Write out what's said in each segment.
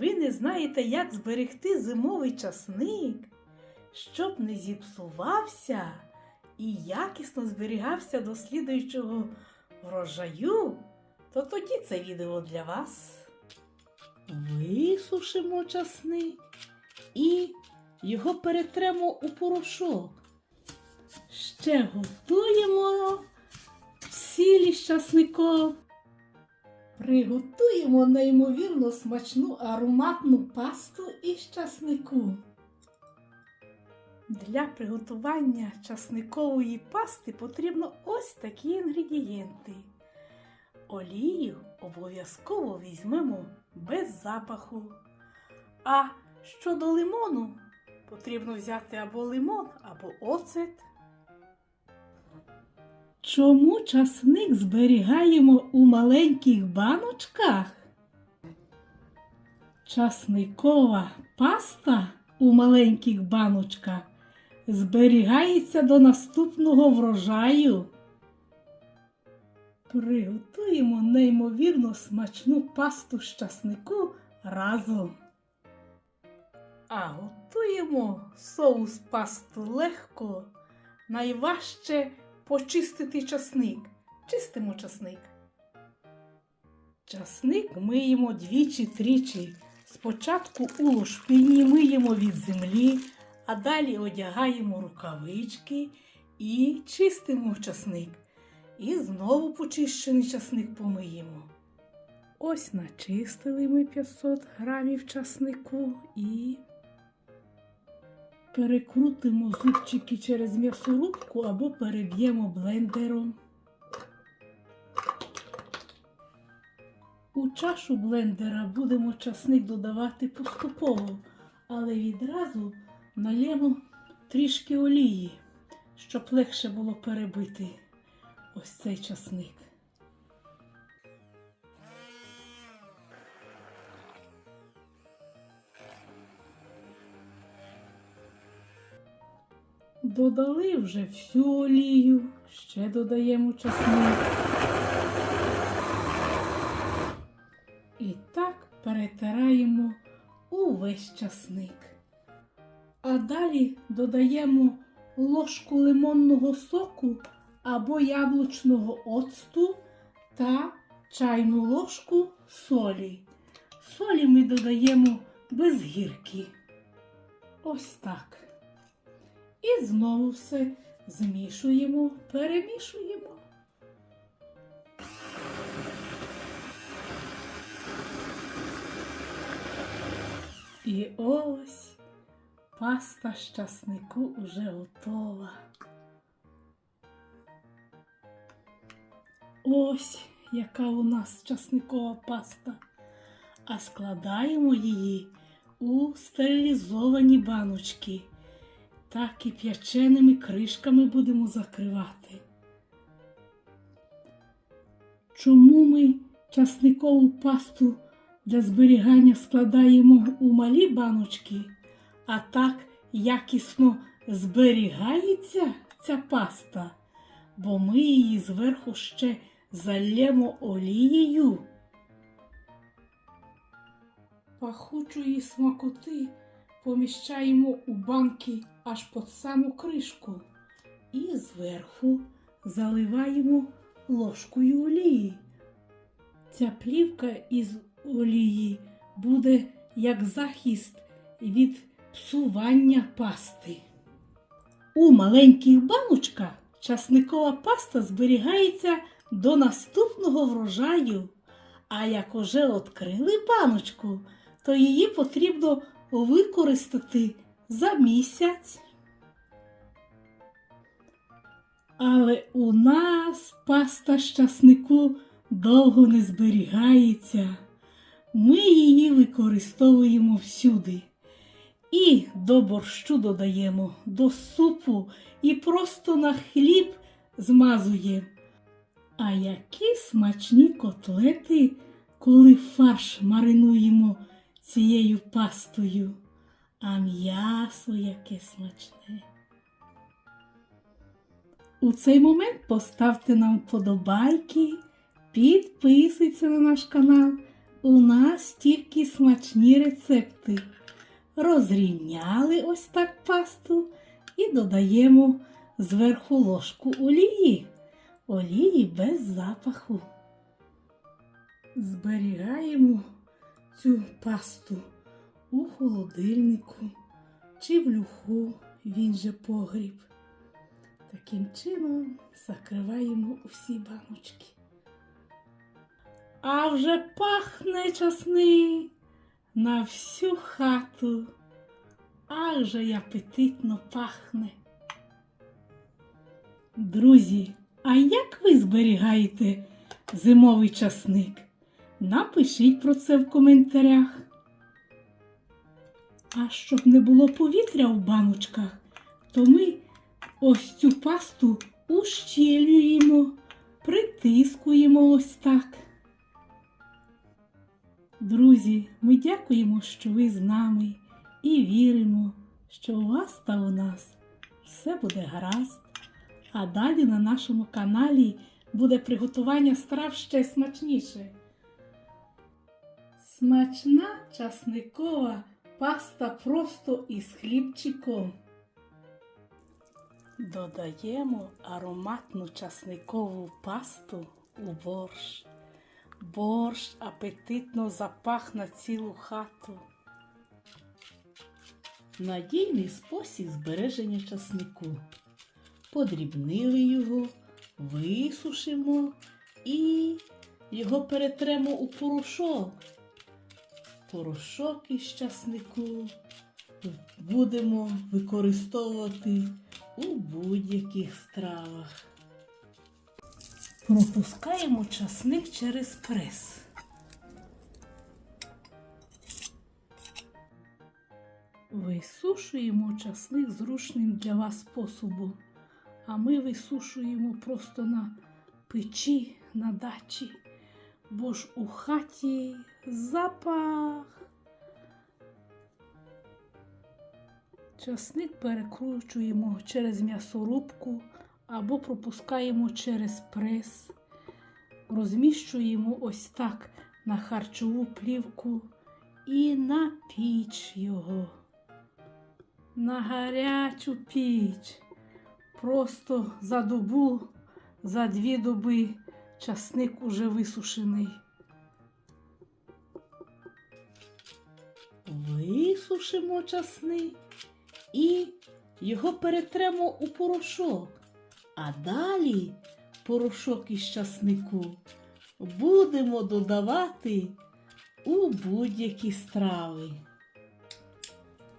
Ви не знаєте, як зберегти зимовий часник, щоб не зіпсувався і якісно зберігався до слідуючого врожаю, то тоді це відео для вас. Висушимо часник і його перетремо у порошок. Ще готуємо сілі з часником. Приготуємо неймовірно смачну ароматну пасту із часнику. Для приготування часникової пасти потрібно ось такі інгредієнти. Олію обов'язково візьмемо без запаху. А щодо лимону, потрібно взяти або лимон, або оцет. Чому часник зберігаємо у маленьких баночках? Часникова паста у маленьких баночках зберігається до наступного врожаю. Приготуємо неймовірно смачну пасту з часнику разом. А готуємо соус пасту легко. Найважче почистити часник. Чистимо часник. Часник миємо двічі-тричі. Спочатку у лошпині миємо від землі, а далі одягаємо рукавички і чистимо часник. І знову почищений часник помиємо. Ось начистили ми 500 грамів часнику і перекрутимо зубчики через м'ясорубку або переб'ємо блендером. У чашу блендера будемо часник додавати поступово, але відразу налємо трішки олії, щоб легше було перебити ось цей часник. Додали вже всю олію, ще додаємо часник. І так перетираємо увесь часник. А далі додаємо ложку лимонного соку або яблучного оцту та чайну ложку солі. Солі ми додаємо без гірки. Ось так. І знову все змішуємо, перемішуємо. І ось паста з часнику уже готова. Ось яка у нас часникова паста. А складаємо її у стерилізовані баночки. Так і п'яченими кришками будемо закривати. Чому ми часникову пасту для зберігання складаємо у малі баночки, а так якісно зберігається ця паста, бо ми її зверху ще зальємо олією. Пахучої смакоти поміщаємо у банки аж під саму кришку і зверху заливаємо ложкою олії. Ця плівка із олії буде як захист від псування пасти. У маленьких баночках часникова паста зберігається до наступного врожаю. А як уже відкрили баночку, то її потрібно використати за місяць. Але у нас паста з часнику довго не зберігається. Ми її використовуємо всюди. І до борщу додаємо, до супу і просто на хліб змазуємо. А які смачні котлети, коли фарш маринуємо цією пастою, а м'ясо яке смачне. У цей момент поставте нам вподобайки, підписуйтесь на наш канал, У нас тільки смачні рецепти. Розрівняли ось так пасту і додаємо зверху ложку олії. Олії без запаху. Зберігаємо цю пасту у холодильнику чи в люху, він же погріб. Таким чином закриваємо усі баночки. А вже пахне часник на всю хату. Ах же й апетитно пахне. Друзі, а як ви зберігаєте зимовий часник? Напишіть про це в коментарях. А щоб не було повітря в баночках, то ми ось цю пасту ущільнюємо, притискуємо ось так. Друзі, ми дякуємо, що ви з нами і віримо, що у вас та у нас все буде гаразд. А далі на нашому каналі буде приготування страв ще смачніше. Смачна часникова паста просто із хлібчиком. Додаємо ароматну часникову пасту у борщ. Борщ апетитно запах на цілу хату. Надійний спосіб збереження часнику. Подрібнили його, висушимо і його перетремо у порошок. Порошок із часнику будемо використовувати у будь-яких стравах. Пропускаємо часник через прес. Висушуємо часник зручним для вас способом, а ми висушуємо просто на печі, на дачі, бо ж у хаті запах. Часник перекручуємо через м'ясорубку або пропускаємо через прес, розміщуємо ось так на харчову плівку і на піч його. На гарячу піч. Просто за добу, за дві доби часник уже висушений. Висушимо часник і його перетремо у порошок. А далі порошок із часнику будемо додавати у будь-які страви.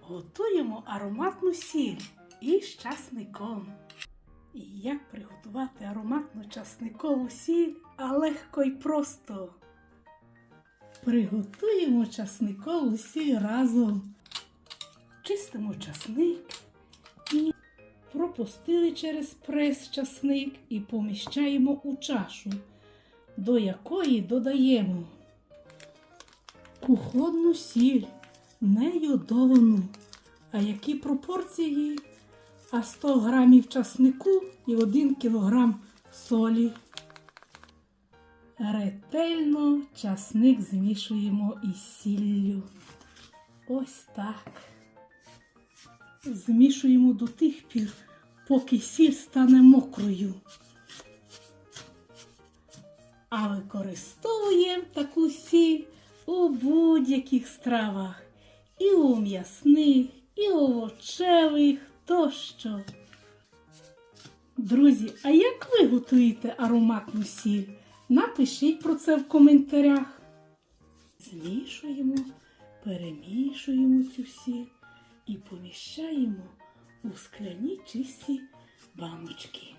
Готуємо ароматну сіль із часником. І як приготувати ароматну часникову сіль, а легко й просто. Приготуємо часникову сіль разом. Чистимо часник і пропустили через прес часник і поміщаємо у чашу, до якої додаємо кухонну сіль, не йодовану. А які пропорції? А 100 грамів часнику і 1 кілограм солі. Ретельно часник змішуємо із сіллю. Ось так. Змішуємо до тих пір, поки сіль стане мокрою. А використовуємо таку сіль у будь-яких стравах. І у м'ясних, і овочевих тощо. Друзі, а як ви готуєте ароматну сіль? Напишіть про це в коментарях. Змішуємо, перемішуємо цю сіль і поміщаємо у скляні чисті баночки.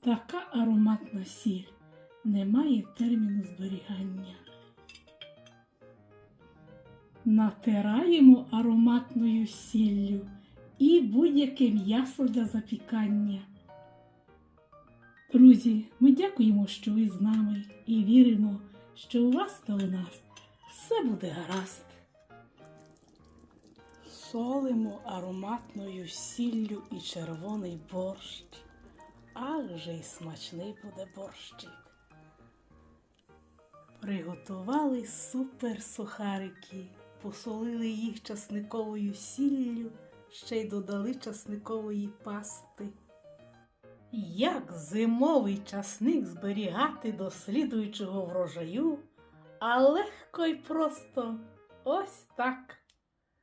Така ароматна сіль не має терміну зберігання. Натираємо ароматною сіллю і будь-яке м'ясо для запікання. Друзі, ми дякуємо, що ви з нами і віримо, що у вас та у нас все буде гаразд. Солимо ароматною сіллю і червоний борщ. Ах же й смачний буде борщик. Приготували супер сухарики, посолили їх часниковою сіллю, ще й додали часникової пасти. Як зимовий часник зберігати до слідуючого врожаю, а легко й просто ось так.